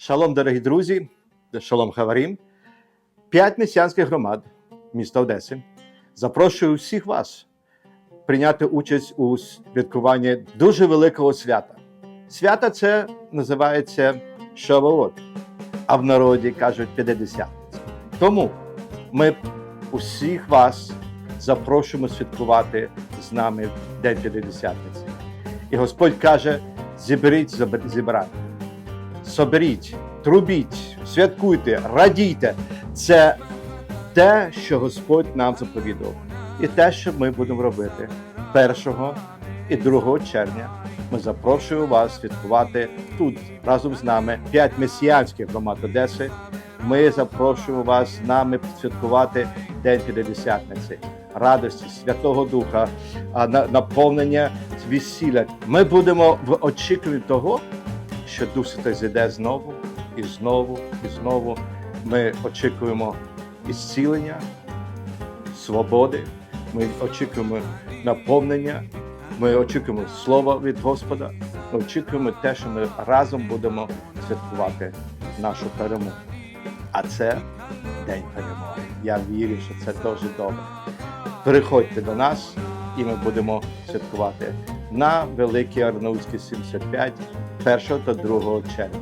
Шалом, дорогі друзі, шалом Хаварім. П'ять месіанських громад міста Одеси. Запрошую всіх вас прийняти участь у святкуванні дуже великого свята. Свято це називається Шавуот, а в народі кажуть П'ятдесятниця. Тому ми усіх вас запрошуємо святкувати з нами в День П'ятдесятниці. І Господь каже: зіберіть зібрати соберіть, трубіть, святкуйте, радійте. Це те, що Господь нам заповідав. І те, що ми будемо робити 1 і 2 червня. Ми запрошуємо вас святкувати тут разом з нами п'ять месіянських громад Одеси. Ми запрошуємо вас з нами святкувати День П'ятдесятниці, радості, Святого Духа, наповнення весілля. Ми будемо в очікуванні того, що Дух Святий зійде знову і знову і знову. Ми очікуємо ісцілення, свободи. Ми очікуємо наповнення. Ми очікуємо слова від Господа. Ми очікуємо те, що ми разом будемо святкувати нашу перемогу. А це день перемоги. Я вірю, що це дуже добре. Приходьте до нас, і ми будемо святкувати на Великий Арнаутський 75 1 та 2 червня.